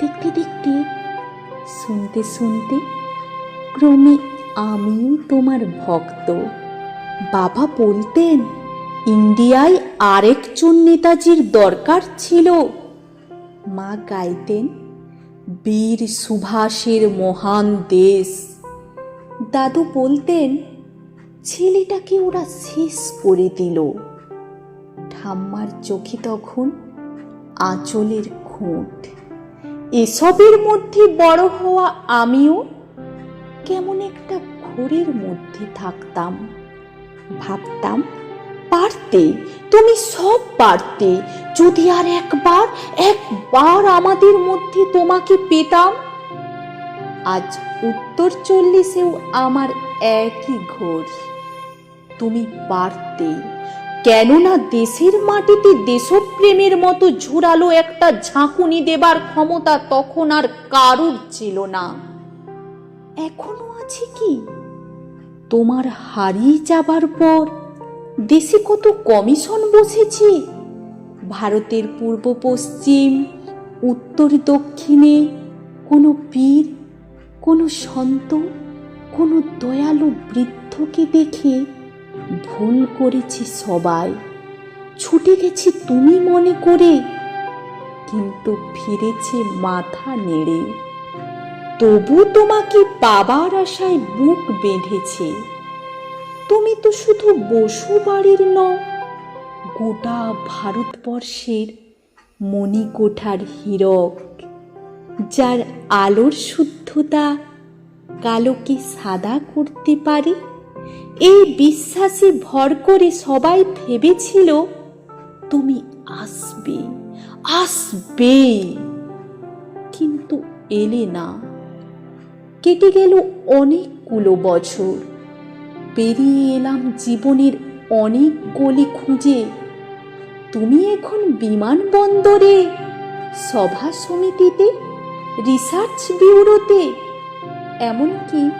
দেখতে দেখতে শুনতে শুনতে ক্রমে আমিও তোমার ভক্ত। বাবা বলতেন, ইন্ডিয়ায় আরেকজন নেতাজির দরকার ছিল। মা গাইতেন, বীর সুভাষের মহান দেশ। দাদু বলতেন, ছেলেটাকে ওরা শেষ করে দিল। ঠাম্মার চোখে তখন আঁচলের খুঁট। এসবের মধ্যে বড় হওয়া আমিও কেমন একটা ঘোরের মধ্যে থাকতাম। ভাবতাম, পারতে, তুমি সব পারতে, যদি আর একবার একবার আমাদের মধ্যে তোমাকে পেতাম। আজ উত্তর চল্লিশেও আমার একই ঘোর। তুমি পারতে কেননা দেশের মাটিতে দেশপ্রেমের মতো ঝুরালো একটা ঝাঁকুনি দেবার ক্ষমতা তখন আর কারুর ছিল না। এখনও আছে কি? তোমার হারিয়ে যাবার পর দেশে কত কমিশন বসেছে? ভারতের পূর্ব পশ্চিম, উত্তর দক্ষিণে কোনো পীর, কোনো সন্ত, কোনো দয়ালু বৃদ্ধকে দেখে ভুল করেছি সবাই। ছুটে গেছি তুমি মনে করে, কিন্তু ফিরেছে মাথা নেড়ে। তবু তোমাকে পাবার আশায় বুক বেঁধেছে। তুমি তো শুধু বসু বাড়ির নও, গোটা ভারতবর্ষের মণিকোঠার হীরক, যার আলোর শুদ্ধতা কালোকে সাদা করতে পারে। এই বিশ্বাসে ভর করে সবাই ভেবেছিল, তুমি আসবে আসবে। কিন্তু এলে না। কেটে গেল অনেকগুলো বছর। পেরিয়ে এলাম জীবনের অনেক গলি খুঁজে। তুমি এখন বিমানবন্দরে, সভা সমিতিতে, রিসার্চ ব্যুরোতে, এমনকি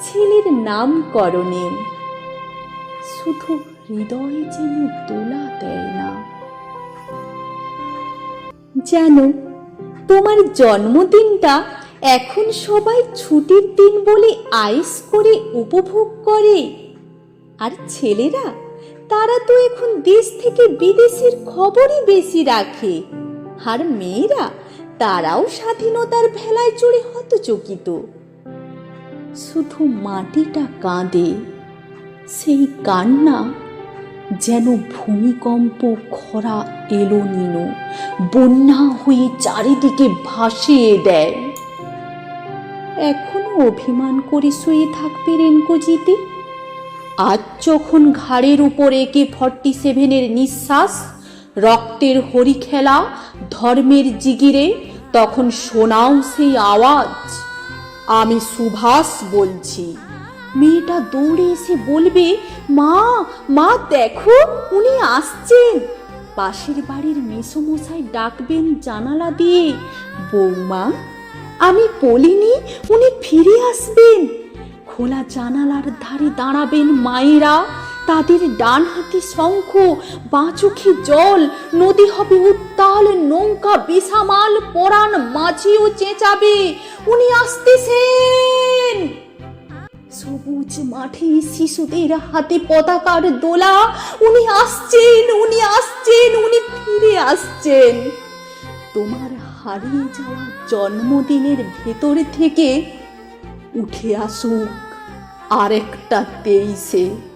ছেলের নামকরণে। শুধু হৃদয় যেন দোলা দেয় না। জানো, তোমার জন্মদিনটা এখন সবাই ছুটির দিন বলে আয়েস করে উপভোগ করে। আর ছেলেরা, তারা তো এখন দেশ থেকে বিদেশের খবরই বেশি রাখে। আর মেয়েরা, তারাও স্বাধীনতার ভেলায় চড়ে হতচকিত। শুধু মাটিটা কাঁদে, সেই কান্না যেন ভূমিকম্প খরা এলো নিনো, বন্যা হয়ে চারিদিকে ভাসিয়ে দেয়। এখনও অভিমান করে শুয়ে থাকবে রেনকোজিতে আজ যখন ঘাড়ের উপর একে ফর্টি সেভেনের নিঃশ্বাস, রক্তের হরিখেলা, ধর্মের জিগিরে, তখন শোনাও সেই আওয়াজ। আমি সুভাষ বলছি। মেয়েটা দৌড়ে এসে বলবে, মা মা, দেখো, উনি আসছেন। পাশের বাড়ির মেসোমশাই ডাকবেন জানালা দিয়ে, বৌমা, আমি বলিনি উনি ফিরে আসবেন। খোলা জানালার ধারে দাঁড়াবেন মায়েরা। তাদের ডান হাতে শঙ্খ বাঁ চোখে জল, নদী হবে উত্তাল, নৌকা বেসামাল পরাণ মাঝিও চেঁচাবে। উনি আসতেছেন। সবুজ মাঠে শিশুদের হাতে পতাকার দোলা। উনি আসছেন উনি আসছেন, উনি ফিরে আসছেন। তোমার হারিয়ে যাওয়া জন্মদিনের ভেতর থেকে উঠে আসুক আরেকটা তেইশে।